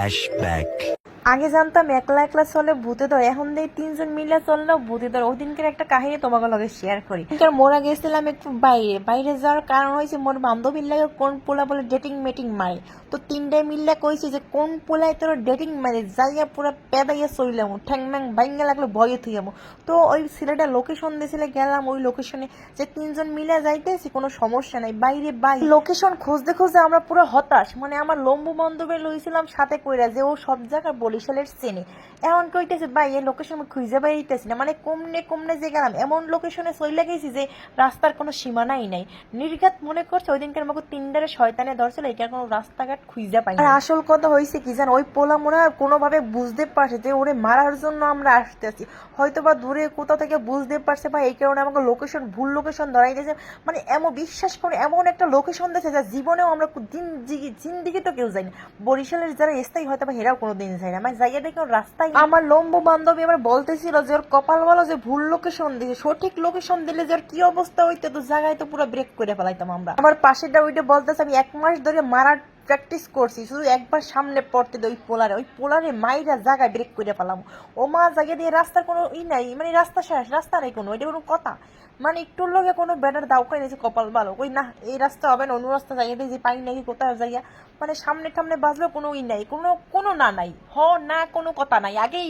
Flashback. আগে জানতাম একলা একলা চলে ভূতে ধর, এখন দেই তিনজন মিলে চললেও ভূতে ধর। ওই দিনকের একটা কাহিনী তোমাকে লগে শেয়ার করি। দিনকার মোরা গেছিলাম একটু বাইরে। বাইরে যাওয়ার কারণ হয়েছে মোর বান্ধবীর লাগে কোন পোলা বলে ডেটিং মেটিং মারে। তো তিনটায় মিল্লা কইছে যে কোন পোলায় তোর ডেটিং মারে? যাইয়া পুরো পেদাইয়া চলিলাম ঠ্যাং ম্যাং বাইঙ্গা লাগল, ভয়ে থুইয়াম তো ওই ছেলেটা লোকেশন দিয়েছিলে, গেলাম ওই লোকেশনে যে তিনজন মিলে যাইতেছি, কোনো সমস্যা নাই। বাইরে বাই। লোকেশন খুঁজতে খুঁজতে আমরা পুরো হতাশ। মানে আমার লম্বু বান্ধবী লইছিলাম সাথে কইরা যে ও সব জায়গায় বরিশালের চেনে এমন কইতেছে, ভাই, এই লোকেশন আমি খুঁজে পাইতেছি না। মানে কমনে কমনে যে গেলাম, এমন লোকেশনে চলে গেছি যে রাস্তার কোনো সীমানাই নাই। নির্ঘাত মনে করছে ওই দিনকার আমাকে তিনটারে শয়তানে ধরছিল এটার কোনো রাস্তাঘাট খুঁজে পাই। আর আসল কথা হয়েছে কি জান, ওই পোলা মনে হয় কোনোভাবে বুঝতে পারছে যে ওরে মারার জন্য আমরা আসতেছি। হয়তো বা দূরে কোথাও থেকে বুঝতে পারছে বা এই কারণে আমাকে লোকেশন ভুল লোকেশন ধরাই দিয়েছে মানে এমন বিশ্বাস করে, এমন একটা লোকেশন দিয়েছে যা জীবনেও আমরা দিন জিন্দিগি তো কেউ যাই না বরিশালের যারা স্থায়ী হয়তো বা হেরাও কোনো দিন যায় না। মানে যাইয়া দেখে রাস্তায় আমার লম্ব বান্ধবী আবার বলতেছিল যে ওর কপাল বলো যে ভুল লোকেশন দিয়েছে সঠিক লোকেশন দিলে যে ওর কি অবস্থা হইতো, তো জায়গায় তো পুরো ব্রেক করে ফেলাইতাম আমরা। আমার পাশেরটা ওইটা বলতেছে, আমি এক মাস ধরে মারার প্র্যাকটিস করছি, শুধু একবার সামনে পড়তে ওই পোলারে ওই পোলারে মাইরা জায়গায় ব্রেক করে পেলাম ও মা জায়গা দিয়ে রাস্তার কোনো ই নাই মানে রাস্তা শেষ, রাস্তা নেই কোনো, এটা কোনো কথা। মানে একটুর লগে কোনো ব্যাটার দাও করে নিয়েছে কপাল ভালো? ওই না, এই রাস্তা হবে না, অন্য রাস্তা যাই যে পাই নাকি কোথাও যাইয়া মানে সামনে টামনে বাজলেও কোনো ই নাই, কোনো কোনো না নাই, হ, না কোনো কথা নাই। আগেই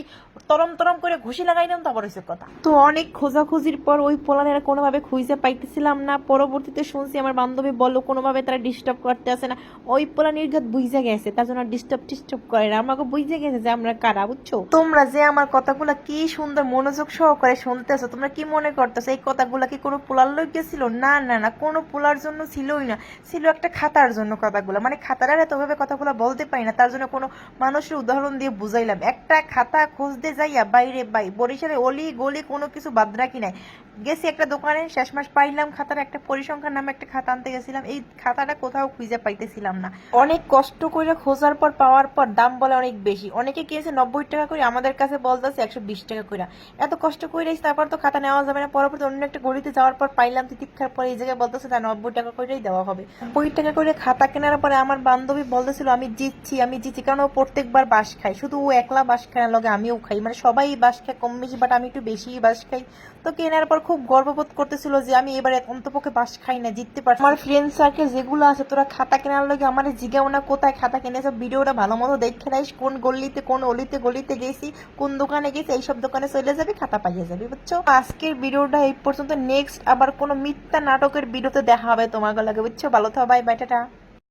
তরম তরম করে ঘুষি লাগাইলাম তারপর হয়েছে কথা। তো অনেক খোঁজাখুঁজির পর ওই পোলানের কোনোভাবে খুঁজে পাইতেছিলাম না। পরবর্তীতে শুনছি আমার বান্ধবী বলল কোনোভাবে তারা ডিস্টার্ব করতে আসে না। ওই পোলা নির্ঘাত বুঝে গেছে তার জন্য ডিস্টার্ব টিস্টার্ব করে না। আমাকে বুঝে গেছে যে আমরা কারা বুঝছ? তোমরা যে আমার কথাগুলো কি সুন্দর মনোযোগ সহকারে শুনতেছো তোমরা কি মনে করতেছো? এই কথাগুলো কি কোনো পোলার লোক গেছিল? না না না কোনো পোলার জন্য ছিলই না। ছিল একটা খাতার জন্য কথাগুলো। মানে খাতার এতভাবে কথাগুলো বলতে পারি না তার জন্য কোনো মানুষের উদাহরণ দিয়ে বুঝাইলাম। একটা খাতা খুঁজতে যাইয়া বাইরে, বাই, বরিশালে অলি গলি কোনো কিছু বাদ রাখি নাই। গেছি একটা দোকানে, শেষ মাস পাইলাম খাতার একটা পরিসংখ্যান নামে একটা খাতা আনতে গেছিলাম। এই খাতাটা কোথাও খুঁজে পাইতেছিলাম না। অনেক কষ্ট করে খোঁজার পর, পাওয়ার পর দাম বলে অনেক বেশি। অনেকে কিনেছে নব্বই টাকা করে আমাদের কাছে বলতেছে একশো বিশ টাকা করে এত কষ্ট করে এসে তারপর তো খাতা নেওয়া যাবে না। পরবর্তী অন্য একটা গলিতে যাওয়ার পর পাইলাম, তিতিক্ষার পর এই জায়গায় বলতেছে তা নব্বই টাকা করেই দেওয়া হবে। নব্বই টাকা করে খাতা কেনার পরে আমার বান্ধবী বলতেছিল আমি জিতছি আমি জিতছি। কারণ ও প্রত্যেকবার বাস খায়। শুধু ও একলা বাস খায় না, লগে আমিও খাই। মানে সবাই বাস খায়, কম বেশি বাট আমি একটু বেশি বাস খাই। তো কেনার পর খুব গর্ববোধ করতেছিল যে আমি এবারে অন্তপক্ষে বাস খাই না, জিততে পারছি আমার ফ্রেন্ড সার্কেল যেগুলো আছে, তোরা খাতা কেনার লগে আমার জিগাও না, কোথায় খাতা কিনেছে, ভিডিওটা ভালো মতো দেখে রাইস কোন গলিতে, কোন অলিতে, গলিতে গেছি, কোন দোকানে গেছি, এইসব দোকানে চলে যাবে, খাতা পাইয়ে যাবে, বুঝছ? আজকের ভিডিওটা এই পর্যন্ত নেক্সট আবার কোনো মিথ্যা নাটকের ভিডিওতে দেখা হবে তোমাকে লাগে, বুঝছ? ভালো থাকো বাই বাই